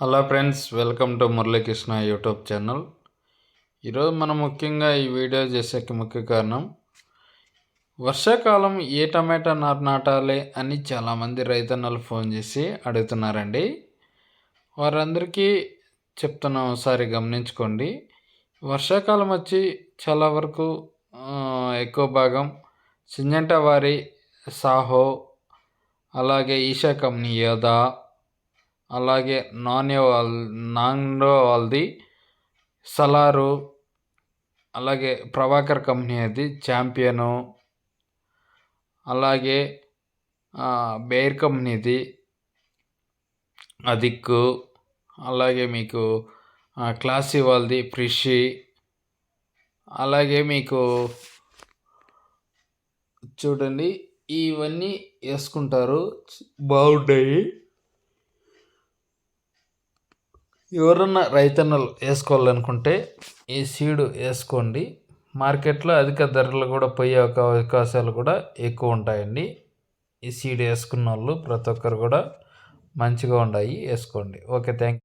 Hello friends welcome to Muralikrishna YouTube channel. ఈరోజు మనం ముఖ్యంగా ఈ వీడియో చేసేకి ముఖ్య కారణం వర్షాకాలం ఏ టమాటా నారు నాటాలి అని చాలామంది రైతన్నలు ఫోన్ చేసి అడుగుతున్నారండి. వారందరికీ చెప్తున్నాం ఒకసారి గమనించుకోండి. వర్షాకాలం వచ్చి చాలా వరకు ఎక్కువ భాగం సింజంటా వారి సాహో అలాగే ఈషా కంపెనీ యోధా అలాగే నాన్యో వాల్ నాండో వాళ్ళది సలారు అలాగే ప్రభాకర్ కంపెనీ అది ఛాంపియను అలాగే బేర్ కంపెనీది అదిక్కు అలాగే మీకు క్లాసీ వాళ్ళది ప్రిషి అలాగే మీకు చూడండి ఇవన్నీ వేసుకుంటారు బాగుంటాయి ఎవరన్నా రైతన్నలు వేసుకోవాలనుకుంటే ఈ సీడు వేసుకోండి. మార్కెట్లో అధిక ధరలు కూడా పోయే అవకాశాలు కూడా ఎక్కువ ఉంటాయండి. ఈ సీడ్ వేసుకున్న వాళ్ళు ప్రతి ఒక్కరు కూడా మంచిగా ఉన్నాయి వేసుకోండి. Okay thank